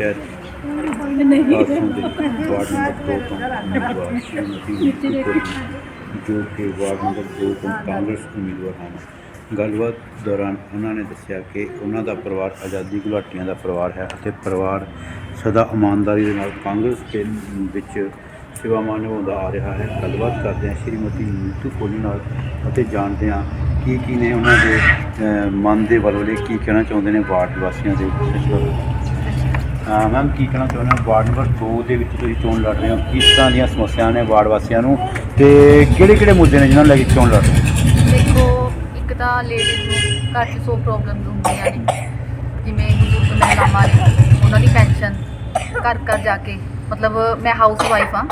ਪੰਚਾਇਤ ਪਾਸੋਂ ਦੇ ward number ਦੋ ਤੋਂ ਉਮੀਦਵਾਰ ਸ਼੍ਰੀਮਤੀ ਨੀਤੂ ਕੋਹਲੀ ਜੋ ਕਿ ਵਾਰਡ ਨੰਬਰ ਦੋ ਤੋਂ ਕਾਂਗਰਸ ਉਮੀਦਵਾਰ ਹਨ। ਗੱਲਬਾਤ ਦੌਰਾਨ ਉਹਨਾਂ ਨੇ ਦੱਸਿਆ ਕਿ ਉਹਨਾਂ ਦਾ ਪਰਿਵਾਰ ਆਜ਼ਾਦੀ ਘੁਲਾਟੀਆਂ ਦਾ ਪਰਿਵਾਰ ਹੈ ਅਤੇ ਪਰਿਵਾਰ ਸਦਾ ਇਮਾਨਦਾਰੀ ਦੇ ਨਾਲ ਕਾਂਗਰਸ ਦੇ ਵਿੱਚ ਸੇਵਾਵਾਂ ਨਿਭਾਉਂਦਾ ਆ ਰਿਹਾ ਹੈ। ਗੱਲਬਾਤ ਕਰਦੇ ਹਾਂ ਸ਼੍ਰੀਮਤੀ ਨੀਤੂ ਕੋਹਲੀ ਨਾਲ ਅਤੇ ਜਾਣਦੇ ਹਾਂ ਕੀ ਕੀ ਨੇ ਉਹਨਾਂ ਦੇ ਮਨ ਦੇ ਵੱਲੋਂ ਕੀ ਕਹਿਣਾ ਚਾਹੁੰਦੇ ਨੇ ਵਾਰਡ ਵਾਸੀਆਂ ਦੇ। ਮੈਮ ਕੀ ਕਹਿਣਾ ਚਾਹੁੰਦੇ ਹੋ? ਵਾਰਡ ਨੰਬਰ 2 ਦੇ ਵਿੱਚ ਤੁਸੀਂ ਚੋਣ ਲੜ ਰਹੇ ਹੋ। ਕਿਸ ਤਰ੍ਹਾਂ ਦੀਆਂ ਸਮੱਸਿਆਵਾਂ ਨੇ ਵਾਰਡ ਵਾਸੀਆਂ ਨੂੰ? ਤੇ ਕਿਹੜੇ ਕਿਹੜੇ ਮੁੱਦੇ ਨੇ ਜਿਨ੍ਹਾਂ ਨੂੰ ਲੈ ਕੇ ਚੋਣ ਲੜ ਰਹੇ ਹੋ? ਦੇਖੋ ਇੱਕ ਤਾਂ ਲੇਡੀਜ਼ ਨੂੰ ਘਰ 'ਚ ਸੌ ਪ੍ਰੋਬਲਮਸ ਹੁੰਦੀਆਂ ਨੇ। ਜਿਵੇਂ ਬਜ਼ੁਰਗ ਮਹਿਲਾਵਾਂ ਨੇ ਉਹਨਾਂ ਦੀ ਪੈਨਸ਼ਨ ਘਰ ਘਰ ਜਾ ਕੇ। ਮਤਲਬ ਮੈਂ ਹਾਊਸ ਵਾਈਫ ਆ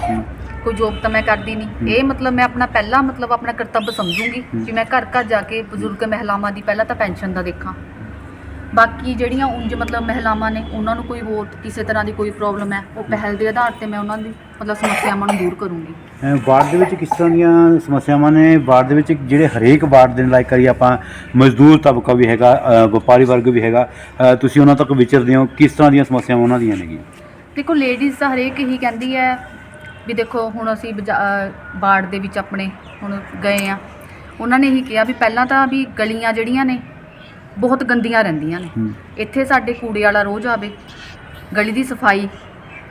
ਕੋਈ ਜੋਬ ਤਾਂ ਮੈਂ ਕਰਦੀ ਨਹੀਂ। ਇਹ ਮਤਲਬ ਮੈਂ ਆਪਣਾ ਪਹਿਲਾ ਮਤਲਬ ਆਪਣਾ ਕਰਤੱਵ ਸਮਝੂੰਗੀ ਕਿ ਮੈਂ ਘਰ ਘਰ ਜਾ ਕੇ ਬਜ਼ੁਰਗ ਮਹਿਲਾਵਾਂ ਦੀ ਪਹਿਲਾਂ ਤਾਂ ਪੈਨਸ਼ਨ ਦਾ ਦੇਖਾਂ। ਬਾਕੀ ਜਿਹੜੀਆਂ ਉਂਝ ਮਤਲਬ ਮਹਿਲਾਵਾਂ ਨੇ ਉਹਨਾਂ ਨੂੰ ਕੋਈ ਹੋਰ ਕਿਸੇ ਤਰ੍ਹਾਂ ਦੀ ਕੋਈ ਪ੍ਰੋਬਲਮ ਹੈ ਉਹ ਪਹਿਲ ਦੇ ਆਧਾਰ ਤੇ ਮੈਂ ਉਹਨਾਂ ਦੀ ਮਤਲਬ ਸਮੱਸਿਆਵਾਂ ਨੂੰ ਦੂਰ ਕਰੂੰਗੀ। ਅਹ ਵਾਰਡ ਦੇ ਵਿੱਚ ਕਿਸ ਤਰ੍ਹਾਂ ਦੀਆਂ ਸਮੱਸਿਆਵਾਂ ਨੇ? ਵਾਰਡ ਦੇ ਵਿੱਚ ਜਿਹੜੇ ਹਰੇਕ ਵਾਰਡ ਦੇ ਲਾਈਕ ਕਰੀ ਆਪਾਂ ਮਜ਼ਦੂਰ ਤਬਕਾ ਵੀ ਹੈਗਾ ਵਪਾਰੀ ਵਰਗ ਵੀ ਹੈਗਾ ਤੁਸੀਂ ਉਹਨਾਂ ਤੱਕ ਵਿਚਰਦੇ ਹੋ ਕਿਸ ਤਰ੍ਹਾਂ ਦੀਆਂ ਸਮੱਸਿਆਵਾਂ ਉਹਨਾਂ ਦੀਆਂ ਨੇਗੀਆਂ? ਦੇਖੋ ਲੇਡੀਜ਼ ਤਾਂ ਹਰੇਕ ਹੀ ਕਹਿੰਦੀ ਹੈ ਵੀ ਦੇਖੋ ਹੁਣ ਅਸੀਂ ਬਜਾ- ਅਹ ਬਾੜ ਦੇ ਵਿੱਚ ਆਪਣੇ ਹੁਣ ਗਏ ਆ ਉਹਨਾਂ ਨੇ ਹੀ ਕਿਹਾ ਵੀ ਪਹਿਲਾਂ ਤਾਂ ਵੀ ਗਲੀਆਂ ਜਿਹੜੀਆਂ ਨੇ ਬਹੁਤ ਗੰਦੀਆਂ ਰਹਿੰਦੀਆਂ ਨੇ। ਇੱਥੇ ਸਾਡੇ ਕੂੜੇ ਵਾਲਾ ਰੋਜ਼ ਆਵੇ ਗਲੀ ਦੀ ਸਫ਼ਾਈ।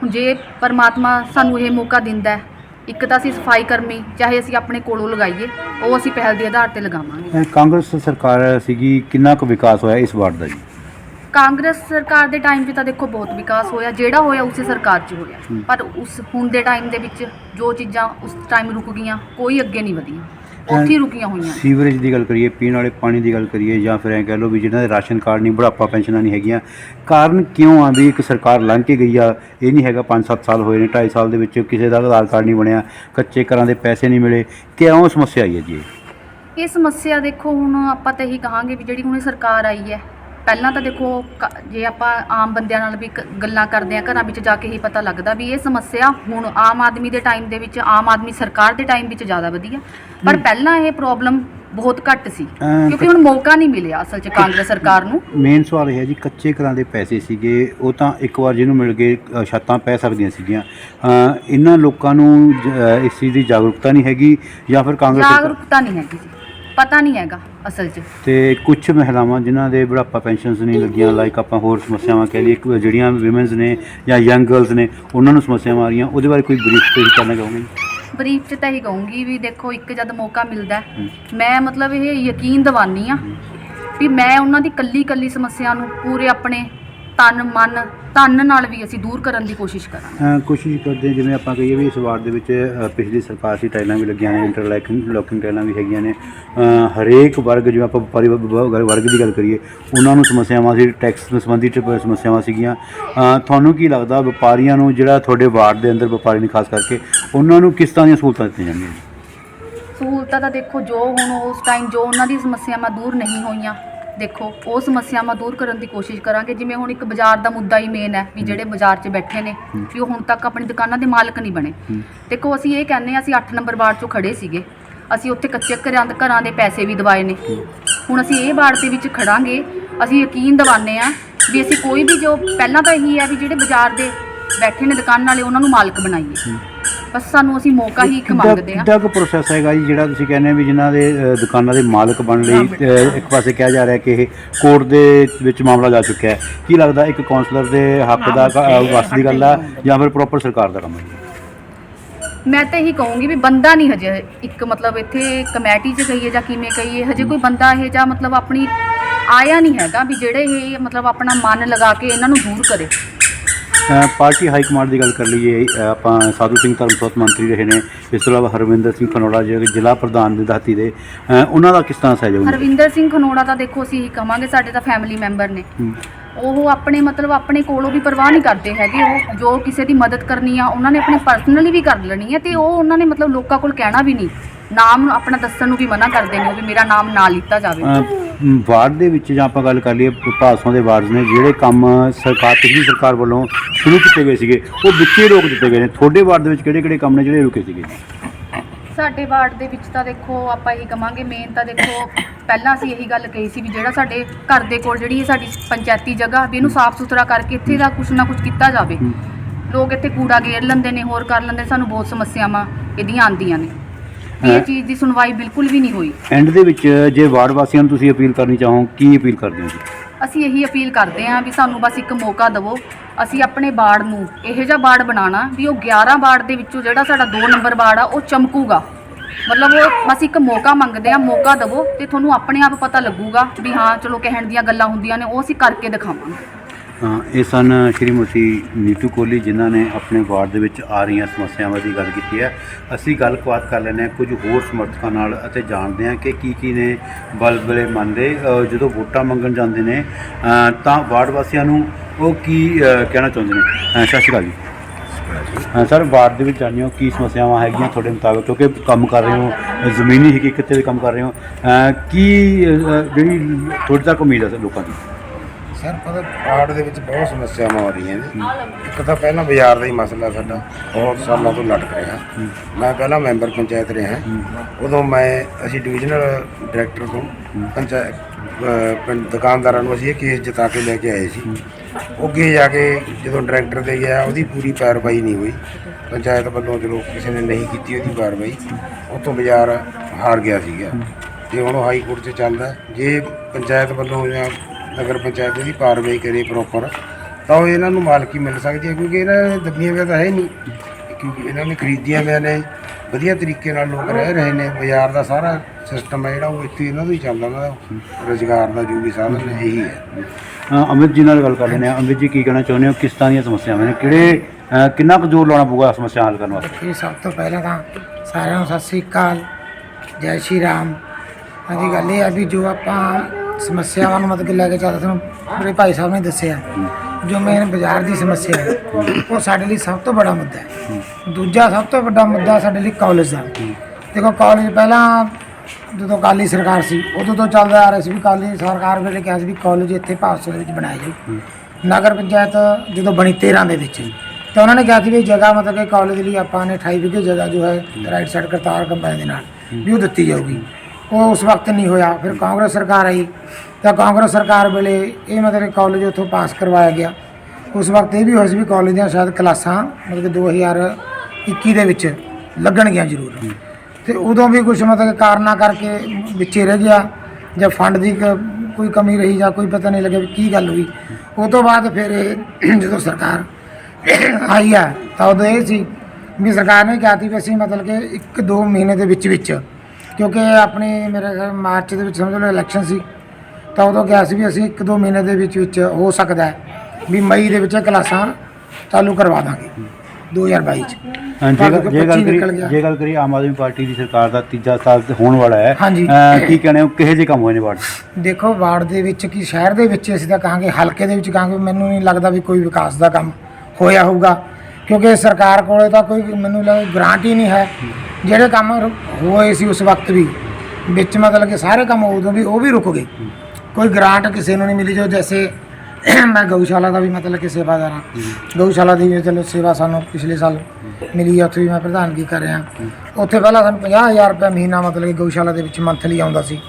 ਹੁਣ ਜੇ ਪਰਮਾਤਮਾ ਸਾਨੂੰ ਇਹ ਮੌਕਾ ਦਿੰਦਾ ਹੈ ਇੱਕ ਤਾਂ ਅਸੀਂ ਸਫ਼ਾਈ ਕਰਮੀ ਚਾਹੇ ਅਸੀਂ ਆਪਣੇ ਕੋਲੋਂ ਲਗਾਈਏ ਉਹ ਅਸੀਂ ਪਹਿਲ ਦੇ ਆਧਾਰ ਤੇ ਲਗਾਵਾਂਗੇ। ਕਾਂਗਰਸ ਸਰਕਾਰ ਸੀਗੀ ਕਿੰਨਾ ਕੁ ਵਿਕਾਸ ਹੋਇਆ ਇਸ ਵਾਰਡ ਦਾ ਜੀ? ਕਾਂਗਰਸ ਸਰਕਾਰ ਦੇ ਟਾਈਮ 'ਚ ਤਾਂ ਦੇਖੋ ਬਹੁਤ ਵਿਕਾਸ ਹੋਇਆ ਜਿਹੜਾ ਹੋਇਆ ਉਸੇ ਸਰਕਾਰ 'ਚ ਹੋਇਆ। ਪਰ ਉਸ ਹੁਣ ਦੇ ਟਾਈਮ ਦੇ ਵਿੱਚ ਜੋ ਚੀਜ਼ਾਂ ਉਸ ਟਾਈਮ ਰੁਕ ਗਈਆਂ ਕੋਈ ਅੱਗੇ ਨਹੀਂ ਵਧੀਆਂ। ਉੱਥੇ ਹੀ ਰੁਕੀਆਂ ਹੋਈਆਂ। ਸੀਵਰੇਜ ਦੀ ਗੱਲ ਕਰੀਏ ਪੀਣ ਵਾਲੇ ਪਾਣੀ ਦੀ ਗੱਲ ਕਰੀਏ ਜਾਂ ਫਿਰ ਐਂ ਕਹਿ ਲਓ ਵੀ ਜਿਹਨਾਂ ਦੇ ਰਾਸ਼ਨ ਕਾਰਡ ਨਹੀਂ ਬੁਢਾਪਾ ਪੈਨਸ਼ਨਾਂ ਨਹੀਂ ਹੈਗੀਆਂ ਕਾਰਨ ਕਿਉਂ ਆ ਵੀ ਇੱਕ ਸਰਕਾਰ ਲੰਘ ਕੇ ਗਈ ਆ ਇਹ ਨਹੀਂ ਹੈਗਾ 5-7 ਸਾਲ ਹੋਏ ਨੇ 2.5 ਸਾਲ ਦੇ ਵਿੱਚ ਕਿਸੇ ਦਾ ਆਧਾਰ ਕਾਰਡ ਨਹੀਂ ਬਣਿਆ ਕੱਚੇ ਘਰਾਂ ਦੇ ਪੈਸੇ ਨਹੀਂ ਮਿਲੇ ਕਿਉਂ ਸਮੱਸਿਆ ਆਈ ਹੈ ਜੀ ਇਹ? ਇਹ ਸਮੱਸਿਆ ਦੇਖੋ ਹੁਣ ਆਪਾਂ ਤਾਂ ਇਹੀ ਕਹਾਂਗੇ ਵੀ ਜਿਹੜੀ ਹੁਣ ਇਹ ਸਰਕਾਰ ਆਈ ਹੈ ਪਹਿਲਾਂ ਤਾਂ ਦੇਖੋ ਕ- ਜੇ ਆਪਾਂ ਆਮ ਬੰਦਿਆਂ ਨਾਲ ਵੀ ਕ- ਗੱਲਾਂ ਕਰਦੇ ਆ ਘਰਾਂ ਵਿੱਚ ਜਾ ਕੇ ਹੀ ਪਤਾ ਲੱਗਦਾ ਵੀ ਇਹ ਸਮੱਸਿਆ ਹੁਣ ਆਮ ਆਦਮੀ ਦੇ ਟਾਈਮ ਦੇ ਵਿੱਚ ਆਮ ਆਦਮੀ ਸਰਕਾਰ ਦੇ ਟਾਈਮ ਵਿੱਚ ਜ਼ਿਆਦਾ ਵਧੀਆ। ਪਰ ਪਹਿਲਾਂ ਇਹ ਪ੍ਰੋਬਲਮ ਬਹੁਤ ਘੱਟ ਸੀ ਅਮ ਕਿਉਂਕਿ ਹੁਣ ਮੌਕਾ ਨਹੀਂ ਮਿਲਿਆ ਅਸਲ 'ਚ ਕਾਂਗਰਸ ਸਰਕਾਰ ਨੂੰ। ਮੇਨ ਸਵਾਲ ਇਹ ਹੈ ਜੀ ਕੱਚੇ ਘਰਾਂ ਦੇ ਪੈਸੇ ਸੀਗੇ ਉਹ ਤਾਂ ਇੱਕ ਵਾਰ ਜਿਹਨੂੰ ਮਿਲ ਗਏ ਅ, ਛੱਤਾਂ ਪੈ ਸਕਦੀਆਂ ਸੀਗੀਆਂ। ਅ, ਇਹਨਾਂ ਲੋਕਾਂ ਨੂੰ ਜ- ਅ, ਇਸ ਚੀਜ਼ ਦੀ ਜਾਗਰੂਕਤਾ ਨਹੀਂ ਹੈਗੀ ਜਾਂ ਫਿਰ ਕਾਂਗਰਸ ਸਰਕਾਰ- ਜਾਗਰੂਕਤਾ ਨਹੀਂ ਹੈਗੀ ਪਤਾ ਨਹੀਂ ਹੈਗਾ ਅਸਲ 'ਚ ਤੇ ਕੁਝ ਮਹਿਲਾਵਾਂ ਜਿਨ੍ਹਾਂ ਦੇ ਬੁਢਾਪਾ ਪੈਨਸ਼ਨਸ ਨਹੀਂ ਲੱਗੀਆਂ ਲਾਈਕ ਆਪਾਂ ਹੋਰ ਸਮੱਸਿਆਵਾਂ ਕਹਿ ਲਈਏ ਜਿਹੜੀਆਂ ਵਿਮਨਸ ਨੇ ਜਾਂ ਯੰਗ ਗਰਲਸ ਨੇ ਉਹਨਾਂ ਨੂੰ ਸਮੱਸਿਆਵਾਂ ਆ ਰਹੀਆਂ ਉਹਦੇ ਬਾਰੇ ਕੋਈ ਬਰੀਫ ਤੇ ਕਰਨਾ ਚਾਹੋਗੇ? ਬਰੀਫ 'ਚ ਤਾਂ ਹੀ ਕਹੂੰਗੀ ਵੀ ਦੇਖੋ ਇੱਕ ਜਦ ਮੌਕਾ ਮਿਲਦਾ ਹੂੰ। ਮੈਂ ਮਤਲਬ ਇਹ ਯਕੀਨ ਦਿਵਾਨੀ ਆ ਵੀ ਮੈਂ ਉਹਨਾਂ ਦੀ ਕੱਲੀ ਕੱਲੀ ਸਮੱਸਿਆ ਨੂੰ ਪੂਰੇ ਆਪਣੇ ਤਨ ਮਨ ਧਨ ਨਾਲ ਵੀ ਅਸੀਂ ਦੂਰ ਕਰਨ ਦੀ ਕੋਸ਼ਿਸ਼ ਕਰਾਂਗੇ। ਅ, ਕੋਸ਼ਿਸ਼ ਕਰਦੇ ਹਾਂ ਜਿਵੇਂ ਆਪਾਂ ਕਹੀਏ ਵੀ ਇਸ ਵਾਰਡ ਦੇ ਵਿੱਚ ਅ, ਪਿਛਲੀ ਸਰਕਾਰ ਸੀ ਟਾਈਲਾਂ ਵੀ ਲੱਗੀਆਂ ਨੇ ਇੰਟਰਲੈਕਿੰਗ ਲੋਕਿੰਗ ਟਾਈਲਾਂ ਵੀ ਹੈਗੀਆਂ ਨੇ। ਅ, ਹਰੇਕ ਵਰਗ ਜਿਵੇਂ ਆਪਾਂ ਵਪਾਰੀ ਵ- ਵ- ਵਰਗ ਦੀ ਗੱਲ ਕਰੀਏ ਉਹਨਾਂ ਨੂੰ ਸਮੱਸਿਆਵਾਂ ਸੀ ਟੈਕਸ ਨਾਲ ਸੰਬੰਧਿਤ ਪ- ਸਮੱਸਿਆਵਾਂ ਸੀਗੀਆਂ। ਅ, ਤੁਹਾਨੂੰ ਕੀ ਲੱਗਦਾ ਵਪਾਰੀਆਂ ਨੂੰ ਜਿਹੜਾ ਤੁਹਾਡੇ ਵਾਰਡ ਦੇ ਅੰਦਰ ਵਪਾਰੀ ਨੇ ਖਾਸ ਕਰਕੇ ਉਹਨਾਂ ਨੂੰ ਕਿਸ ਤਰ੍ਹਾਂ ਦੀਆਂ ਸਹੂਲਤਾਂ ਦਿੱਤੀਆਂ ਜਾਂਦੀਆਂ ਸਹੂਲਤਾਂ ਤਾਂ ਦੇਖੋ ਜੋ ਹੁਣ ਉਸ ਟਾਈਮ ਜੋ ਉਹਨਾਂ ਦੀ ਸਮੱਸਿਆਵਾਂ ਦੂਰ ਨਹੀਂ ਹੋਈਆਂ ਦੇਖੋ ਉਹ ਸਮੱਸਿਆਵਾਂ ਦੂਰ ਕਰਨ ਦੀ ਕੋਸ਼ਿਸ਼ ਕਰਾਂਗੇ। ਜਿਵੇਂ ਹੁਣ ਇੱਕ ਬਾਜ਼ਾਰ ਦਾ ਮੁੱਦਾ ਹੀ ਮੇਨ ਹੈ ਵੀ ਜਿਹੜੇ ਬਾਜ਼ਾਰ 'ਚ ਬੈਠੇ ਨੇ। ਵੀ ਉਹ ਹੁਣ ਤੱਕ ਆਪਣੀ ਦੁਕਾਨਾਂ ਦੇ ਮਾਲਕ ਨਹੀਂ ਬਣੇ। ਦੇਖੋ ਅਸੀਂ ਇਹ ਕਹਿੰਦੇ ਹਾਂ ਅਸੀਂ 8 ਨੰਬਰ ਵਾਰਡ 'ਚੋਂ ਖੜੇ ਸੀਗੇ। ਅਸੀਂ ਉੱਥੇ ਕੱਚੇ ਘਰਾਂ ਦੇ ਘਰਾਂ ਦੇ ਪੈਸੇ ਵੀ ਦਵਾਏ ਨੇ। ਹੁਣ ਅਸੀਂ ਇਹ ਵਾਰਡ ਦੇ ਵਿੱਚ ਖੜਾਂਗੇ ਅਸੀਂ ਯਕੀਨ ਦਿਵਾਉਂਦੇ ਆ ਵੀ ਅਸੀਂ ਕੋਈ ਵੀ ਜੋ ਪਹਿਲਾਂ ਤਾਂ ਇਹੀ ਹੈ ਵੀ ਜਿਹੜੇ ਬਾਜ਼ਾਰ ਦੇ ਬੈਠੇ ਨੇ ਦੁਕਾਨ ਵਾਲੇ ਉਹਨਾਂ ਨੂੰ ਮਾਲਕ ਬਣਾਈਏ। ਬਸ ਸਾਨੂੰ ਅਸੀਂ ਮੌਕਾ ਹੀ ਇੱਕ ਮੰਗਦੇ ਆ। ਕਿੱਦਾਂ ਕੁ ਪ੍ਰੋਸੈਸ ਹੈਗਾ ਜੀ ਜਿਹੜਾ ਤੁਸੀਂ ਕਹਿੰਦੇ ਵੀ ਜਿਨ੍ਹਾਂ ਦੇ ਅ, ਦੁਕਾਨਾਂ ਦੇ ਮਾਲਕ ਬਣ ਲਈ ਅ, ਇੱਕ ਪਾਸੇ ਕਿਹਾ ਜਾ ਰਿਹਾ ਕਿ ਇਹ ਕੋਰਟ ਦੇ ਵਿੱਚ ਮਾਮਲਾ ਜਾ ਚੁੱਕਿਆ ਹੈ। ਕੀ ਲੱਗਦਾ ਇੱਕ ਕਾਉਂਸਲਰ ਦੇ ਹੱਕ ਦਾ ਅ, ਵੱਸ ਦੀ ਗੱਲ ਆ ਜਾਂ ਫਿਰ ਪ੍ਰੋਪਰ ਸਰਕਾਰ ਦਾ ਕੰਮ ਹੈ ਮੈਂ ਤਾਂ ਇਹੀ ਕਹੂੰਗੀ ਵੀ ਬੰਦਾ ਨਹੀਂ ਹਜੇ ਇੱਕ ਮਤਲਬ ਇੱਥੇ ਕਮੇਟੀ 'ਚ ਕਹੀਏ ਜਾਂ ਕਿਵੇਂ ਕਹੀਏ ਹਜੇ ਕੋਈ ਬੰਦਾ ਇਹ ਜਾਂ ਮਤਲਬ ਆਪਣੀ ਆਇਆ ਨਹੀਂ ਹੈਗਾ ਵੀ ਜਿਹੜੇ ਇਹ ਮਤਲਬ ਆਪਣਾ ਮਨ ਲਗਾ ਕੇ ਇਹਨਾਂ ਨੂੰ ਦੂਰ ਕਰੇ। ਪਾਰਟੀ ਹਾਈ ਕਮਾਂਡ ਦੀ ਗੱਲ ਕਰ ਲਈਏ ਆਪਾਂ ਸਾਧੂ ਸਿੰਘ ਧਰਮਸੋਤ ਮੰਤਰੀ ਰਹੇ ਨੇ ਇਸ ਤੋਂ ਇਲਾਵਾ ਹਰਵਿੰਦਰ ਸਿੰਘ ਖਨੋੜਾ ਜਿਹੜੇ ਜ਼ਿਲ੍ਹਾ ਪ੍ਰਧਾਨ ਦੇ ਦਾਤੀ ਦੇ ਉਹਨਾਂ ਦਾ ਕਿਸ ਤਰ੍ਹਾਂ ਸਹਿਯੋਗ? ਹਰਵਿੰਦਰ ਸਿੰਘ ਖਨੋੜਾ ਤਾਂ ਦੇਖੋ ਅਸੀਂ ਕਵਾਂਗੇ ਸਾਡੇ ਤਾਂ ਫੈਮਿਲੀ ਮੈਂਬਰ ਨੇ। ਉਹ ਆਪਣੇ ਮਤਲਬ ਆਪਣੇ ਕੋਲੋਂ ਵੀ ਪਰਵਾਹ ਨਹੀਂ ਕਰਦੇ ਹੈਗੇ ਉਹ ਜੋ ਕਿਸੇ ਦੀ ਮਦਦ ਕਰਨੀ ਆ ਉਹਨਾਂ ਨੇ ਆਪਣੇ ਪਰਸਨਲੀ ਵੀ ਕਰ ਲੈਣੀ ਹੈ ਤੇ ਉਹ ਉਹਨਾਂ ਨੇ ਮਤਲਬ ਲੋਕਾਂ ਕੋਲ ਕਹਿਣਾ ਵੀ ਨਹੀਂ ਨਾਮ ਆਪਣਾ ਦੱਸਣ ਨੂੰ ਵੀ ਮਨਾ ਕਰਦੇ ਨੇ ਉਹ ਵੀ ਮੇਰਾ ਨਾਮ ਨਾ ਲਿੱਤਾ ਜਾਵੇ ਵਾਰਡ ਦੇ ਵਿੱਚ ਜਾਂ ਆਪਾਂ ਗੱਲ ਕਰ ਲਈਏ ਭਾਸੋਂ ਦੇ ਵਾਰਡ ਨੇ ਜਿਹੜੇ ਕੰਮ ਸਰਕਾਰ ਪਿਛਲੀ ਸਰਕਾਰ ਵੱਲੋਂ ਸ਼ੁਰੂ ਕੀਤੇ ਗਏ ਸੀਗੇ ਉਹ ਵਿੱਚੇ ਰੋਕ ਦਿੱਤੇ ਗਏ ਨੇ। ਤੁਹਾਡੇ ਵਾਰਡ ਦੇ ਵਿੱਚ ਕਿਹੜੇ ਕਿਹੜੇ ਕੰਮ ਨੇ ਜਿਹੜੇ ਰੁਕੇ ਸੀਗੇ? ਸਾਡੇ ਵਾਰਡ ਦੇ ਵਿੱਚ ਤਾਂ ਦੇਖੋ ਆਪਾਂ ਇਹੀ ਕਵਾਂਗੇ ਮੇਨ ਤਾਂ ਦੇਖੋ ਪਹਿਲਾਂ ਅਸੀਂ ਇਹੀ ਗੱਲ ਕਹੀ ਸੀ ਵੀ ਜਿਹੜਾ ਸਾਡੇ ਘਰ ਦੇ ਕੋਲ ਜਿਹੜੀ ਸਾਡੀ ਪੰਚਾਇਤੀ ਜਗ੍ਹਾ ਵੀ ਇਹਨੂੰ ਸਾਫ਼ ਸੁਥਰਾ ਕਰਕੇ ਇੱਥੇ ਦਾ ਕੁਛ ਨਾ ਕੁਛ ਕੀਤਾ ਜਾਵੇ। ਲੋਕ ਇੱਥੇ ਕੂੜਾ ਗੇਰ ਲੈਂਦੇ ਨੇ ਹੋਰ ਕਰ ਲੈਂਦੇ ਸਾਨੂੰ ਬਹੁਤ ਸਮੱਸਿਆਵਾਂ ਇਹਦੀਆਂ ਆਉਂਦੀਆਂ ਨੇ। ਇਹ ਚੀਜ਼ ਦੀ ਸੁਣਵਾਈ ਬਿਲਕੁਲ ਵੀ ਨਹੀਂ ਹੋਈ। ਐਂਡ ਦੇ ਵਿੱਚ ਜੇ ਵਾਰਡ ਵਾਸੀਆਂ ਨੂੰ ਤੁਸੀਂ ਅਪੀਲ ਕਰਨੀ ਚਾਹੋ ਕੀ ਅਪੀਲ ਕਰਦੇ ਹੋ ਅਸੀਂ ਇਹੀ ਅਪੀਲ ਕਰਦੇ ਹਾਂ ਵੀ ਸਾਨੂੰ ਬਸ ਇੱਕ ਮੌਕਾ ਦਿਵੋ ਅਸੀਂ ਆਪਣੇ ਬਾੜ ਨੂੰ ਇਹੋ ਜਿਹਾ ਬਾੜ ਬਣਾਉਣਾ ਵੀ ਉਹ 11 ਬਾੜ ਦੇ ਵਿੱਚੋਂ ਜਿਹੜਾ ਸਾਡਾ 2 ਨੰਬਰ ਬਾੜ ਆ ਉਹ ਚਮਕੂਗਾ। ਮਤਲਬ ਉਹ ਬਸ ਇੱਕ ਮੌਕਾ ਮੰਗਦੇ ਆ ਮੌਕਾ ਦਿਵੋ ਤੇ ਤੁਹਾਨੂੰ ਆਪਣੇ ਆਪ ਪਤਾ ਲੱਗੂਗਾ ਵੀ ਹਾਂ ਚਲੋ ਕਹਿਣ ਦੀਆਂ ਗੱਲਾਂ ਹੁੰਦੀਆਂ ਨੇ ਉਹ ਅਸੀਂ ਕਰਕੇ ਦਿਖਾਵਾਂਗੇ। ਇਹ ਸਨ ਸ਼੍ਰੀਮਤੀ ਨੀਤੂ ਕੋਹਲੀ ਜਿਨ੍ਹਾਂ ਨੇ ਆਪਣੇ ਵਾਰਡ ਦੇ ਵਿੱਚ ਆ ਰਹੀਆਂ ਸਮੱਸਿਆਵਾਂ ਦੀ ਗੱਲ ਕੀਤੀ ਹੈ। ਅਸੀਂ ਗੱਲਬਾਤ ਕਰ ਲੈਂਦੇ ਹਾਂ ਕੁਝ ਹੋਰ ਸਮਰਥਕਾਂ ਨਾਲ ਅਤੇ ਜਾਣਦੇ ਹਾਂ ਕਿ ਕੀ ਕੀ ਨੇ ਬਲਬਲੇ ਮੰਨਦੇ ਜਦੋਂ ਵੋਟਾਂ ਮੰਗਣ ਜਾਂਦੇ ਨੇ ਤਾਂ ਵਾਰਡ ਵਾਸੀਆਂ ਨੂੰ ਉਹ ਕੀ ਕਹਿਣਾ ਚਾਹੁੰਦੇ ਨੇ? ਸਤਿ ਸ਼੍ਰੀ ਅਕਾਲ ਜੀ। ਸਰ ਵਾਰਡ ਦੇ ਵਿੱਚ ਜਾਣਦੇ ਹੋ ਕੀ ਸਮੱਸਿਆਵਾਂ ਹੈਗੀਆਂ ਤੁਹਾਡੇ ਮੁਤਾਬਕ? ਕਿਉਂਕਿ ਕੰਮ ਕਰ ਰਹੇ ਹੋ ਅ, ਜ਼ਮੀਨੀ ਹਕੀਕਤ ਤੇ ਕੰਮ ਕਰ ਰਹੇ ਹੋ। ਕੀ ਜਿਹੜੀ ਤੁਹਾਡੇ ਤੱਕ ਉਮੀਦ ਹੈ ਲੋਕਾਂ ਦੀ? ਸਰ ਪਤਾ ਪਾੜ ਦੇ ਵਿੱਚ ਬਹੁਤ ਸਮੱਸਿਆਵਾਂ ਆ ਰਹੀਆਂ ਨੇ ਇੱਕ ਤਾਂ ਪਹਿਲਾਂ ਬਾਜ਼ਾਰ ਦਾ ਹੀ ਮਸਲਾ ਸਾਡਾ, ਬਹੁਤ ਸਾਲਾਂ ਤੋਂ ਲਟਕ ਰਿਹਾ। ਮੈਂ ਪਹਿਲਾਂ ਮੈਂਬਰ ਪੰਚਾਇਤ ਰਿਹਾ। ਉਦੋਂ ਮੈਂ, ਅਸੀਂ ਡਿਵੀਜ਼ਨਲ ਡਾਇਰੈਕਟਰ ਤੋਂ ਪੰਚਾਇਤ ਪਿੰਡ ਦੁਕਾਨਦਾਰਾਂ ਨੂੰ ਅਸੀਂ ਇਹ ਕੇਸ ਜਿਤਾ ਕੇ ਲੈ ਕੇ ਆਏ ਸੀ। ਅੱਗੇ ਜਾ ਕੇ ਜਦੋਂ ਡਾਇਰੈਕਟਰ ਤੇ ਗਿਆ, ਉਹਦੀ ਪੂਰੀ ਕਾਰਵਾਈ ਨਹੀਂ ਹੋਈ। ਪੰਚਾਇਤ ਵੱਲੋਂ ਚਲੋ ਕਿਸੇ ਨੇ ਨਹੀਂ ਕੀਤੀ ਉਹਦੀ ਕਾਰਵਾਈ ਉਤੋਂ ਬਾਜ਼ਾਰ ਹਾਰ ਗਿਆ ਸੀਗਾ। ਤੇ ਹੁਣ ਉਹ ਹਾਈ ਕੋਰਟ 'ਚ ਚੱਲਦਾ। ਜੇ ਪੰਚਾਇਤ ਵੱਲੋਂ ਜਾਂ ਨਗਰ ਪੰਚਾਇਤ ਦੀ ਕਾਰਵਾਈ ਕਰੇ ਪ੍ਰੋਪਰ ਤਾਂ ਉਹ ਇਹਨਾਂ ਨੂੰ ਮਾਲਕੀ ਮਿਲ ਸਕਦੀ ਹੈ ਕਿਉਂਕਿ ਇਹਨਾਂ ਨੇ ਦੱਬੀਆਂ ਹੋਈਆਂ ਤਾਂ ਹੈ ਨਹੀਂ। ਕਿਉਂਕਿ ਇਹਨਾਂ ਨੇ ਖਰੀਦੀਆਂ ਹੋਈਆਂ ਨੇ ਵਧੀਆ ਤਰੀਕੇ ਨਾਲ ਲੋਕ ਰਹਿ ਰਹੇ ਨੇ ਬਾਜ਼ਾਰ ਦਾ ਸਾਰਾ ਸਿਸਟਮ ਹੈ ਜਿਹੜਾ ਉਹ ਇੱਥੇ ਇਹਨਾਂ ਦਾ ਹੀ ਚੱਲਦਾ ਉਹਨਾਂ ਦਾ ਰੋਜ਼ਗਾਰ ਦਾ ਜੋ ਵੀ ਸਾਧਨ ਹੈ ਇਹੀ ਹੈ। ਅ, ਅਮਿਤ ਜੀ ਨਾਲ ਗੱਲ ਕਰ ਲੈਂਦੇ ਹਾਂ। ਅਮਿਤ ਜੀ ਕੀ ਕਹਿਣਾ ਚਾਹੁੰਦੇ ਹੋ? ਕਿਸ ਤਰ੍ਹਾਂ ਦੀਆਂ ਸਮੱਸਿਆਵਾਂ ਨੇ? ਕਿਹੜੇ ਅ, ਕਿੰਨਾ ਕੁ ਜ਼ੋਰ ਲਾਉਣਾ ਪਊਗਾ ਸਮੱਸਿਆ ਹੱਲ ਕਰਨ ਵਾਸਤੇ? ਇਹ ਸਭ ਤੋਂ ਪਹਿਲਾਂ ਤਾਂ ਸਾਰਿਆਂ ਨੂੰ ਸਤਿ ਸ੍ਰੀ ਅਕਾਲ ਜੈ ਸ਼੍ਰੀ ਰਾਮ। ਹਾਂਜੀ ਗੱਲ ਇਹ ਹੈ ਵੀ ਜੋ ਆਪਾਂ ਸਮੱਸਿਆਵਾਂ ਨੂੰ ਮਤਲਬ ਕਿ ਲੈ ਕੇ ਚੱਲਦਾ ਸਾਨੂੰ ਮੇਰੇ ਭਾਈ ਸਾਹਿਬ ਨੇ ਦੱਸਿਆ। ਜੋ ਮੇਨ ਬਾਜ਼ਾਰ ਦੀ ਸਮੱਸਿਆ ਹੈ, ਉਹ ਸਾਡੇ ਲਈ ਸਭ ਤੋਂ ਵੱਡਾ ਮੁੱਦਾ ਹੈ। ਦੂਜਾ ਸਭ ਤੋਂ ਵੱਡਾ ਮੁੱਦਾ ਸਾਡੇ ਲਈ ਕਾਲਜ ਦਾ। ਦੇਖੋ ਕਾਲਜ ਪਹਿਲਾਂ ਜਦੋਂ ਕਾਲੀ ਸਰਕਾਰ ਸੀ, ਉਦੋਂ ਤੋਂ ਚੱਲਦਾ ਆ ਰਿਹਾ ਸੀ ਵੀ ਕਾਲੀ ਸਰਕਾਰ ਵੇਲੇ ਕਿਹਾ ਸੀ ਵੀ ਕਾਲਜ ਇੱਥੇ ਭਾਰਤ ਦੇ ਵਿੱਚ ਬਣਾਇਆ ਜਾਊ। ਨਗਰ ਪੰਚਾਇਤ ਜਦੋਂ ਬਣੀ 13 ਦੇ ਵਿੱਚ, ਤਾਂ ਉਹਨਾਂ ਨੇ ਕਿਹਾ ਸੀ ਵੀ ਜਗ੍ਹਾ ਮਤਲਬ ਕਿ ਕਾਲਜ ਲਈ ਆਪਾਂ ਨੇ 28 ਵਿਗੇ ਜਗ੍ਹਾ ਜੋ ਹੈ ਰਾਈਟ ਸਾਈਡ ਕਰਤਾਰ ਕੰਪਨੀ ਦੇ ਨਾਲ, ਵੀ ਉਹ ਦਿੱਤੀ ਜਾਊਗੀ। ਉਹ ਉਸ ਵਕਤ ਨਹੀਂ ਹੋਇਆ। ਫਿਰ ਕਾਂਗਰਸ ਸਰਕਾਰ ਆਈ। ਤਾਂ ਕਾਂਗਰਸ ਸਰਕਾਰ ਵੇਲੇ ਇਹ ਮਤਲਬ ਕਾਲਜ ਉੱਥੋਂ ਪਾਸ ਕਰਵਾਇਆ ਗਿਆ। ਉਸ ਵਕਤ ਇਹ ਵੀ ਹੋਇਆ ਸੀ ਵੀ ਕਾਲਜ ਦੀਆਂ ਸ਼ਾਇਦ ਕਲਾਸਾਂ ਮਤਲਬ ਕਿ 2021 ਦੇ ਵਿੱਚ ਲੱਗਣਗੀਆਂ ਜ਼ਰੂਰ। ਤੇ ਉਦੋਂ ਵੀ ਕੁਝ ਮਤਲਬ ਕਾਰਨਾਂ ਕਰਕੇ ਵਿੱਚੇ ਰਹਿ ਗਿਆ ਜਾਂ ਫੰਡ ਦੀ ਕੋਈ ਕਮੀ ਰਹੀ ਜਾਂ ਕੋਈ ਪਤਾ ਨਹੀਂ ਲੱਗਿਆ ਵੀ ਕੀ ਗੱਲ ਹੋਈ। ਉਹ ਤੋਂ ਬਾਅਦ ਫਿਰ ਜਦੋਂ ਸਰਕਾਰ ਆਈ ਆ ਤਾਂ ਉਦੋਂ ਇਹ ਸੀ ਵੀ ਸਰਕਾਰ ਨੇ ਕਿਹਾ ਸੀ ਵੀ ਅਸੀਂ ਮਤਲਬ ਕਿ ਇੱਕ ਦੋ ਮਹੀਨੇ ਦੇ ਵਿੱਚ ਵਿੱਚ ਕਿਉਂਕਿ ਆਪਣੀ ਮੇਰੇ ਖਿਆਲ ਮਾਰਚ ਦੇ ਵਿੱਚ ਸਮਝ ਲਓ ਇਲੈਕਸ਼ਨ ਸੀ ਤਾਂ ਉਦੋਂ ਕਿਹਾ ਸੀ ਵੀ ਅਸੀਂ ਇੱਕ ਦੋ ਮਹੀਨੇ ਦੇ ਵਿੱਚ ਵਿੱਚ ਹੋ ਸਕਦਾ ਹੈ ਵੀ ਮਈ ਦੇ ਵਿੱਚ ਇਹ ਕਲਾਸਾਂ ਚਾਲੂ ਕਰਵਾ ਦਾਂਗੇ 2022 ਚ ਅ, ਜੇ ਗੱਲ- ਜੇ ਗੱਲ 25 ਨਿਕਲ ਕਰੀ ਗਿਆ। ਜੇ ਗੱਲ ਕਰੀ ਆਮ ਆਦਮੀ ਪਾਰਟੀ ਦੀ ਸਰਕਾਰ ਦਾ ਤੀਜਾ ਸਾਲ ਤੇ ਹੋਣ ਵਾਲਾ ਹੈ ਹਾਂਜੀ। ਕੀ ਕਹਿੰਦੇ ਹੋ ਕਿਹੋ ਜਿਹੇ ਕੰਮ ਹੋਏ ਨੇ ਵਾਰਡ 'ਚ? ਦੇਖੋ ਵਾਰਡ ਦੇ ਵਿੱਚ ਕੀ ਸ਼ਹਿਰ ਦੇ ਵਿੱਚ ਅਸੀਂ ਤਾਂ ਕਹਾਂਗੇ ਹਲਕੇ ਦੇ ਵਿੱਚ ਕਹਾਂਗੇ ਮੈਨੂੰ ਨਹੀਂ ਲੱਗਦਾ ਵੀ ਕੋਈ ਵਿਕਾਸ ਦਾ ਕੰਮ ਹੋਇਆ ਹੋਊਗਾ ਕਿਉਂਕਿ ਸਰਕਾਰ ਕੋਲੇ ਤਾਂ ਕੋਈ ਮੈਨੂੰ ਲੱਗਦਾ ਗ੍ਰਾਂਟ ਹੀ ਨਹੀਂ ਹੈ ਜਿਹੜੇ ਕੰਮ ਰੁ- ਹੋਏ ਸੀ ਉਸ ਵਕਤ ਵੀ ਵਿੱਚ ਮਤਲਬ ਕਿ ਸਾਰੇ ਕੰਮ ਉਦੋਂ ਵੀ ਉਹ ਵੀ ਰੁਕ ਗਏ। ਕੋਈ ਗ੍ਰਾਂਟ ਕਿਸੇ ਨੂੰ ਨਹੀਂ ਮਿਲੀ ਜੋ ਜੈਸੇ ਮੈਂ ਗਊਸ਼ਾਲਾ ਦਾ ਵੀ ਮਤਲਬ ਕਿ ਸੇਵਾਦਾਰ ਹਾਂ। ਗਊਸ਼ਾਲਾ ਦੀ ਵੀ ਚਲੋ ਸੇਵਾ ਸਾਨੂੰ ਪਿਛਲੇ ਸਾਲ ਮਿਲੀ ਹੈ ਉੱਥੇ ਵੀ ਮੈਂ ਪ੍ਰਧਾਨਗੀ ਕਰ ਰਿਹਾ। ਉੱਥੇ ਪਹਿਲਾਂ ਸਾਨੂੰ 50000 ਰੁਪਏ ਮਹੀਨਾ ਮਤਲਬ ਕਿ ਗਊਸ਼ਾਲਾ ਦੇ ਵਿੱਚ ਮੰਥਲੀ ਆਉਂਦਾ ਸੀ।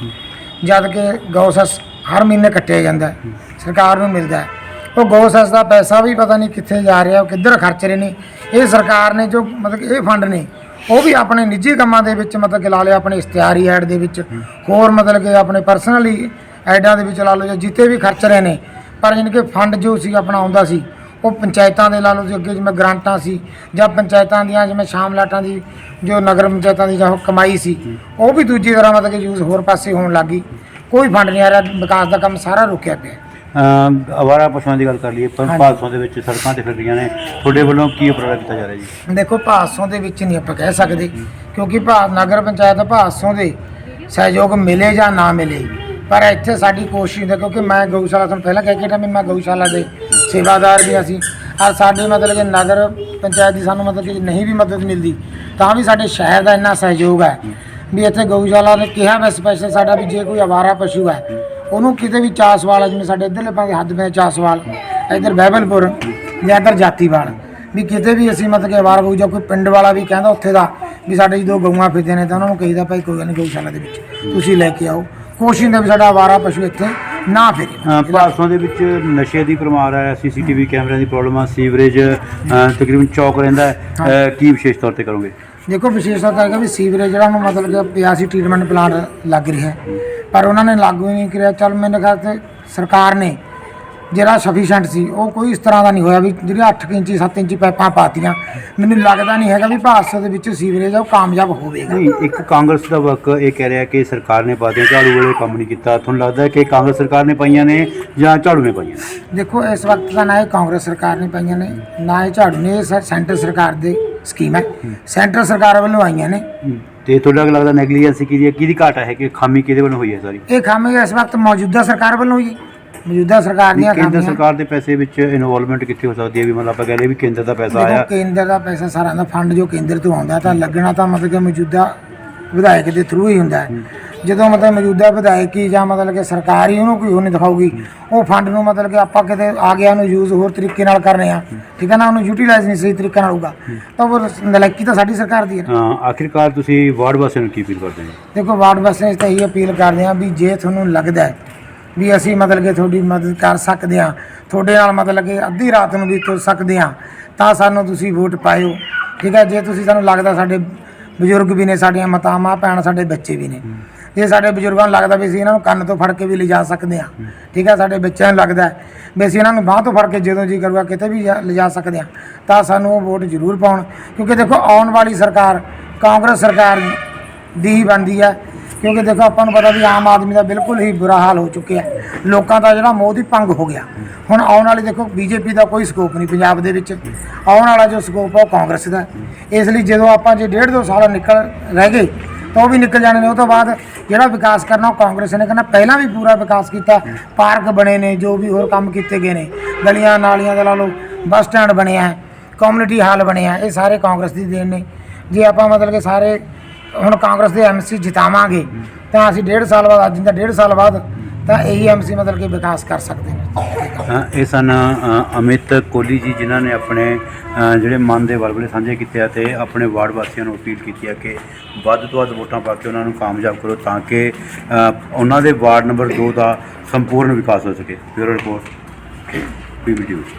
ਜਦ ਕਿ ਗਊਸਸ ਹਰ ਮਹੀਨੇ ਕੱਟਿਆ ਜਾਂਦਾ ਹੈ। ਸਰਕਾਰ ਨੂੰ ਮਿਲਦਾ ਹੈ। ਉਹ ਗਊਸਸ ਦਾ ਪੈਸਾ ਵੀ ਪਤਾ ਨਹੀਂ ਕਿੱਥੇ ਜਾ ਰਿਹਾ ਉਹ ਕਿੱਧਰ ਖਰਚ ਰਹੇ ਨੇ। ਇਹ ਸਰਕਾਰ ਨੇ ਜੋ ਮਤਲਬ ਕਿ ਇਹ ਫੰਡ ਨੇ ਉਹ ਵੀ ਆਪਣੇ ਨਿੱਜੀ ਕੰਮਾਂ ਦੇ ਵਿੱਚ ਮਤਲਬ ਕਿ ਲਾ ਲਿਆ ਆਪਣੇ ਇਸ਼ਤਿਹਾਰੀ ਐਡ ਦੇ ਵਿੱਚ। ਹੋਰ ਮਤਲਬ ਕਿ ਆਪਣੇ ਪਰਸਨਲੀ ਐਡਾਂ ਦੇ ਵਿੱਚ ਲਾ ਲਓ ਜਾਂ ਜਿੱਤੇ ਵੀ ਖਰਚ ਰਹੇ ਨੇ। ਪਰ ਜਾਣੀ ਕਿ ਫੰਡ ਜੋ ਸੀ ਆਪਣਾ ਆਉਂਦਾ ਸੀ ਉਹ ਪੰਚਾਇਤਾਂ ਦੇ ਲਾ ਲਓ ਜੀ ਅੱਗੇ ਜਿਵੇਂ ਗ੍ਰਾਂਟਾਂ ਸੀ ਜਾਂ ਪੰਚਾਇਤਾਂ ਦੀਆਂ ਜਿਵੇਂ ਸ਼ਾਮਲਾਟਾਂ ਦੀ ਜੋ ਨਗਰ ਪੰਚਾਇਤਾਂ ਦੀ ਜਾਂ ਕਮਾਈ ਸੀ ਉਹ ਵੀ ਦੂਜੀ ਤਰ੍ਹਾਂ ਮਤਲਬ ਕਿ ਯੂਜ਼ ਹੋਰ ਪਾਸੇ ਹੋਣ ਲੱਗੀ ਕੋਈ ਫੰਡ ਨਹੀਂ ਆ ਰਿਹਾ ਵਿਕਾਸ ਦਾ ਕੰਮ ਸਾਰਾ ਰੁਕਿਆ ਪਿਆ। ਅਵਾਰਾ ਪਸ਼ੂਆਂ ਦੀ ਗੱਲ ਕਰ ਲਈਏ ਪਰ ਹਾਂਜੀ। ਭਾਦਸੋਂ ਦੇ ਵਿੱਚ ਸੜਕਾਂ ਤੇ ਫਿਰ ਰਹੀਆਂ ਨੇ। ਤੁਹਾਡੇ ਵੱਲੋਂ ਕੀ ਉਪਰਾਲਾ ਕੀਤਾ ਜਾ ਰਿਹਾ ਜੀ? ਦੇਖੋ ਭਾਦਸੋਂ ਦੇ ਵਿੱਚ ਨਹੀਂ ਆਪਾਂ ਕਹਿ ਸਕਦੇ ਕਿਉਂਕਿ ਭਾਰਤ ਨਗਰ ਪੰਚਾਇਤ ਭਾਦਸੋਂ ਦੇ ਸਹਿਯੋਗ ਮਿਲੇ ਜਾਂ ਨਾ ਮਿਲੇ। ਪਰ ਇੱਥੇ ਸਾਡੀ ਕੋਸ਼ਿਸ਼ ਹੈ ਕਿਉਂਕਿ ਮੈਂ ਗਊਸ਼ਾਲਾ ਤੋਂ ਪਹਿਲਾਂ ਕਹਿ ਕੇ ਹਟਿਆ ਵੀ ਮੈਂ ਗਊਸ਼ਾਲਾ ਦੇ ਸੇਵਾਦਾਰ ਵੀ ਅਸੀਂ। ਆ ਸਾਡੇ ਮਤਲਬ ਕਿ ਨਗਰ ਪੰਚਾਇਤ ਦੀ ਸਾਨੂੰ ਮਤਲਬ ਕਿ ਨਹੀਂ ਵੀ ਮਦਦ ਮਿਲਦੀ ਤਾਂ ਵੀ ਸਾਡੇ ਸ਼ਹਿਰ ਦਾ ਇੰਨਾ ਸਹਿਯੋਗ ਹੈ। ਵੀ ਇੱਥੇ ਗਊਸ਼ਾਲਾ ਨੇ ਕਿਹਾ ਮੈਂ ਸਪੈਸ਼ਲ ਸਾਡਾ ਵੀ ਜੇ ਕੋਈ ਆਵਾਰਾ ਪਸ਼ੂ ਹੈ ਉਹਨੂੰ ਕਿਤੇ ਵੀ ਚਾਸਵਾਲ ਹੈ, ਜਿਵੇਂ ਸਾਡੇ ਇੱਧਰਲੇ ਪਾਸੇ ਹੱਦ ਪੈ ਚਾਸਵਾਲ ਇੱਧਰ ਬਹਿਬਲਪੁਰ ਜਾਂ ਇੱਧਰ ਜਾਤੀਵਾਲ ਵੀ ਕਿਤੇ ਵੀ ਅਸੀਂ ਮਤਲਬ ਕਿ ਗਊ ਜਾਂ ਕੋਈ ਪਿੰਡ ਵਾਲਾ ਵੀ ਕਹਿੰਦਾ ਉੱਥੇ ਦਾ ਵੀ ਸਾਡੇ ਜਦੋਂ ਗਊਆਂ ਫਿਰਦੇ ਨੇ ਤਾਂ ਉਹਨਾਂ ਨੂੰ ਕਹੀਦਾ ਭਾਈ ਕੋਈ ਗੱਲ ਨਹੀਂ ਗਊਸ਼ਾਲਾ ਦੇ ਵਿੱਚ ਤੁਸੀਂ ਲੈ ਕੇ ਆਓ। ਕੋਸ਼ਿਸ਼ ਹੁੰਦੀ ਵੀ ਸਾਡਾ ਆਵਾਰਾ ਪਸ਼ੂ ਇੱਥੇ ਨਾ ਫਿਰੇ। ਭਾਰਤੋਂ ਦੇ ਵਿੱਚ ਨਸ਼ੇ ਦੀ ਪਰਮਾਰ ਹੈ ਸੀਸੀਟੀਵੀ ਕੈਮਰਿਆਂ ਦੀ ਪ੍ਰੋਬਲਮ ਆ ਸੀਵਰੇਜ ਤਕਰੀਬਨ ਚੌਕ ਰਹਿੰਦਾ ਕੀ ਵਿਸ਼ੇਸ਼ ਤੌਰ ਤੇ ਕਰੋਗੇ? ਦੇਖੋ ਵਿਸ਼ੇਸ਼ਤਾ ਤਾਂ ਹੈਗਾ ਵੀ ਸੀਵਰੇਜ ਜਿਹੜਾ ਉਹਨੂੰ ਮਤਲਬ ਕਿ ਪਿਆ ਸੀ ਟ੍ਰੀਟਮੈਂਟ ਪਲਾਂਟ ਲੱਗ ਰਿਹਾ ਹੈ। ਪਰ ਉਹਨਾਂ ਨੇ ਲਾਗੂ ਹੀ ਨਹੀਂ ਕਰਿਆ। ਚੱਲ ਮੇਰੇ ਖਿਆਲ ਤੇ ਸਰਕਾਰ ਨੇ ਜਿਹੜਾ ਸਫੀਸ਼ੀਐਂਟ ਸੀ ਉਹ ਕੋਈ ਇਸ ਤਰ੍ਹਾਂ ਦਾ ਨਹੀਂ ਹੋਇਆ ਵੀ ਜਿਹੜੀਆਂ 8 ਇੰਚੀ 7 ਇੰਚੀ ਪਾਈਪਾਂ ਪਾਤੀਆਂ। ਮੈਨੂੰ ਲੱਗਦਾ ਨਹੀਂ ਹੈਗਾ ਵੀ ਭਾਰਤ ਦੇ ਵਿੱਚ ਸੀਵਰੇਜ ਆ ਉਹ ਕਾਮਯਾਬ ਹੋਵੇਗਾ। ਨਹੀਂ ਇੱਕ ਕਾਂਗਰਸ ਦਾ ਵਰਕ ਇਹ ਕਹਿ ਰਿਹਾ ਕਿ ਸਰਕਾਰ ਨੇ ਪਾਤੀਆਂ ਝਾੜੂ ਵਾਲੇ ਕੰਮ ਨਹੀਂ ਕੀਤਾ। ਤੁਹਾਨੂੰ ਲੱਗਦਾ ਹੈ ਕਿ ਕਾਂਗਰਸ ਸਰਕਾਰ ਨੇ ਪਾਈਆਂ ਨੇ ਜਾਂ ਝਾੜੂ ਨੇ ਪਾਈਆਂ ਨੇ? ਦੇਖੋ ਇਸ ਵਕਤ ਤਾਂ ਨਾ ਇਹ ਕਾਂਗਰਸ ਸਰਕਾਰ ਨੇ ਪਾਈਆਂ ਨੇ ਨਾ ਇਹ ਝਾੜੂ ਨੇ ਇਹ ਸਰ ਸੈਂਟਰ ਸਰਕਾਰ ਦੀ ਸਕੀਮ ਹੈ। ਸੈਂਟਰ ਸਰਕਾਰ ਵੱਲੋਂ ਆਈਆਂ ਨੇ। ਤੇ ਤੁਹਾਡਾ ਕੀ ਲੱਗਦਾ ਨੈਗਲੀਜੈਂਸੀ ਕਿਹਦੀ ਹੈ ਕਿਹਦੀ ਘਾਟ ਹੈ ਕਿ ਖਾਮੀ ਕਿਹਦੇ ਵੱਲੋਂ ਹੋਈ ਹੈ ਸਾਰੀ? ਇਹ ਖਾਮੀ ਇਸ ਵਕਤ ਮੌਜੂਦਾ ਸਰਕਾਰ ਵੱਲੋਂ ਹੋਈ ਮੌਜੂਦਾ ਸਰਕਾਰ ਦੀਆਂ ਕੇਂਦਰ ਖਾਮੀਆਂ। ਸਰਕਾਰ ਦੇ ਪੈਸੇ ਵਿੱਚ ਇਨਵੋਲਵਮੈਂਟ ਕਿੱਥੇ ਹੋ ਸਕਦੀ ਹੈ? ਵੀ ਮਤਲਬ ਆਪਾਂ ਕਹਿੰਦੇ ਵੀ ਕੇਂਦਰ ਦਾ ਪੈਸਾ ਦੇਖੋ ਆਇਆ। ਕੇਂਦਰ ਦਾ ਪੈਸਾ ਸਾਰਾ ਦਾ ਫੰਡ ਜੋ ਕੇਂਦਰ ਤੋਂ ਆਉਂਦਾ ਤਾਂ ਲੱਗਣਾ ਤਾਂ ਮਤਲਬ ਕਿ ਮੌਜੂਦਾ ਵਿਧਾਇਕ ਦੇ ਥਰੂ ਹੀ ਹੁੰਦਾ ਹੈ। ਜਦੋਂ ਮਤਲਬ ਮੌਜੂਦਾ ਵਿਧਾਇਕ ਹੀ ਜਾਂ ਮਤਲਬ ਕਿ ਸਰਕਾਰ ਹੀ ਉਹਨੂੰ ਕੋਈ ਉਹ ਨਹੀਂ ਦਿਖਾਊਗੀ ਉਹ ਫੰਡ ਨੂੰ ਮਤਲਬ ਕਿ ਆਪਾਂ ਕਿਤੇ ਆ ਗਿਆ ਉਹਨੂੰ ਯੂਜ਼ ਹੋਰ ਤਰੀਕੇ ਨਾਲ ਕਰ ਰਹੇ ਆ ਠੀਕ ਹੈ ਨਾ? ਉਹਨੂੰ ਯੂਟਿਲਾਈਜ਼ ਨਹੀਂ ਸਹੀ ਤਰੀਕੇ ਨਾਲ ਹੋਊਗਾ। ਤਾਂ ਉਹ ਨਲਾਇਕੀ ਤਾਂ ਸਾਡੀ ਸਰਕਾਰ ਦੀ ਹੈ ਨਾ। ਅ, ਆਖਿਰਕਾਰ ਤੁਸੀਂ ਵਾਰਡ ਵਾਸੀਆਂ ਨੂੰ ਕੀ ਅਪੀਲ ਕਰਦੇ ਹੋ? ਦੇਖੋ ਵਾਰਡ ਵਾਸੀਆਂ 'ਚ ਤਾਂ ਇਹੀ ਅਪੀਲ ਕਰਦੇ ਹਾਂ ਵੀ ਜੇ ਤੁਹਾਨੂੰ ਲੱਗਦਾ ਹੈ ਵੀ ਅਸੀਂ ਮਤਲਬ ਕਿ ਤੁਹਾਡੀ ਮਦਦ ਕਰ ਸਕਦੇ ਹਾਂ ਤੁਹਾਡੇ ਨਾਲ ਮਤਲਬ ਕਿ ਅੱਧੀ ਰਾਤ ਨੂੰ ਵੀ ਤੁਰ ਸਕਦੇ ਹਾਂ ਤਾਂ ਸਾਨੂੰ ਤੁਸੀਂ ਵੋਟ ਪਾਇਓ। ਠੀਕ ਹੈ? ਜੇ ਤੁਸੀਂ ਸਾਨੂੰ ਲੱਗਦਾ ਸਾਡੇ ਬਜ਼ੁਰਗ ਵੀ ਨੇ, ਸਾਡੀਆਂ ਮਾਤਾਵਾਂ ਭੈਣ, ਸਾਡੇ ਬੱਚੇ ਵੀ ਨੇ। ਜੇ ਸਾਡੇ ਬਜ਼ੁਰਗਾਂ ਨੂੰ ਲੱਗਦਾ ਵੀ ਅਸੀਂ ਇਹਨਾਂ ਨੂੰ ਕੰਨ ਤੋਂ ਫੜ ਕੇ ਵੀ ਲਿਜਾ ਸਕਦੇ ਹਾਂ। ਠੀਕ ਹੈ, ਸਾਡੇ ਬੱਚਿਆਂ ਨੂੰ ਲੱਗਦਾ ਵੀ ਅਸੀਂ ਇਹਨਾਂ ਨੂੰ ਬਾਹ ਤੋਂ ਫੜ ਕੇ ਜਦੋਂ ਜੀ ਕਰੂਗਾ ਕਿਤੇ ਵੀ ਲਿਜਾ ਸਕਦੇ ਹਾਂ। ਤਾਂ ਸਾਨੂੰ ਉਹ ਵੋਟ ਜ਼ਰੂਰ ਪਾਉਣ। ਕਿਉਂਕਿ ਦੇਖੋ, ਆਉਣ ਵਾਲੀ ਸਰਕਾਰ ਕਾਂਗਰਸ ਸਰਕਾਰ ਦੀ ਹੀ ਬਣਦੀ ਹੈ। ਕਿਉਂਕਿ ਦੇਖੋ ਆਪਾਂ ਨੂੰ ਪਤਾ ਵੀ ਆਮ ਆਦਮੀ ਦਾ ਬਿਲਕੁਲ ਹੀ ਬੁਰਾ ਹਾਲ ਹੋ ਚੁੱਕਿਆ। ਲੋਕਾਂ ਦਾ ਜਿਹੜਾ ਮੋਹ ਦੀ ਭੰਗ ਹੋ ਗਿਆ। ਹੁਣ ਆਉਣ ਵਾਲੀ ਦੇਖੋ, ਬੀਜੇਪੀ ਦਾ ਕੋਈ ਸਕੋਪ ਨਹੀਂ ਪੰਜਾਬ ਦੇ ਵਿੱਚ। ਆਉਣ ਵਾਲਾ ਜੋ ਸਕੋਪ ਆ, ਉਹ ਕਾਂਗਰਸ ਦਾ। ਇਸ ਲਈ ਜਦੋਂ ਆਪਾਂ ਜੇ ਡੇਢ ਦੋ ਸਾਲ ਨਿਕਲ ਰਹਿ ਗਏ, ਤਾਂ ਉਹ ਵੀ ਨਿਕਲ ਜਾਣੇ ਨੇ। ਉਹ ਤੋਂ ਬਾਅਦ ਜਿਹੜਾ ਵਿਕਾਸ ਕਰਨਾ, ਉਹ ਕਾਂਗਰਸ ਨੇ ਕਹਿੰਦਾ ਪਹਿਲਾਂ ਵੀ ਪੂਰਾ ਵਿਕਾਸ ਕੀਤਾ। ਪਾਰਕ ਬਣੇ ਨੇ, ਜੋ ਵੀ ਹੋਰ ਕੰਮ ਕੀਤੇ ਗਏ ਨੇ। ਗਲੀਆਂ ਨਾਲੀਆਂ ਦਾ ਲਾ ਲਓ, ਬੱਸ ਸਟੈਂਡ ਬਣਿਆ ਹੈ ਕਮਿਊਨਿਟੀ ਹਾਲ ਬਣਿਆ। ਇਹ ਸਾਰੇ ਕਾਂਗਰਸ ਦੀ ਦੇਣ ਨੇ। ਜੇ ਆਪਾਂ ਮਤਲਬ ਕਿ ਸਾਰੇ ਹੁਣ ਕਾਂਗਰਸ ਦੇ ਐਮਸੀ ਜਿਤਾਵਾਂਗੇ, ਤਾਂ ਅਸੀਂ ਡੇਢ ਸਾਲ ਬਾਅਦ, ਅੱਜ ਦਾ ਡੇਢ ਸਾਲ ਬਾਅਦ ਤਾਂ ਇਹੀ ਐਮਸੀ ਮਤਲਬ ਕਿ ਵਿਕਾਸ ਕਰ ਸਕਦੇ ਨੇ ਇਹ ਸਨ ਅਮਿਤ ਕੋਹਲੀ ਜੀ, ਜਿਨ੍ਹਾਂ ਨੇ ਆਪਣੇ ਜਿਹੜੇ ਮਨ ਦੇ ਵਲਵਲੇ ਸਾਂਝੇ ਕੀਤੇ ਆ ਤੇ ਆਪਣੇ ਵਾਰਡ ਵਾਸੀਆਂ ਨੂੰ ਅਪੀਲ ਕੀਤੀ ਹੈ ਕਿ ਵੱਧ ਤੋਂ ਵੱਧ ਵੋਟਾਂ ਪਾ ਕੇ ਉਹਨਾਂ ਨੂੰ ਕਾਮਯਾਬ ਕਰੋ ਤਾਂ ਕਿ ਉਹਨਾਂ ਦੇ ਵਾਰਡ ਨੰਬਰ 2 ਦਾ ਸੰਪੂਰਨ ਵਿਕਾਸ ਹੋ ਸਕੇ। Bureau report PB news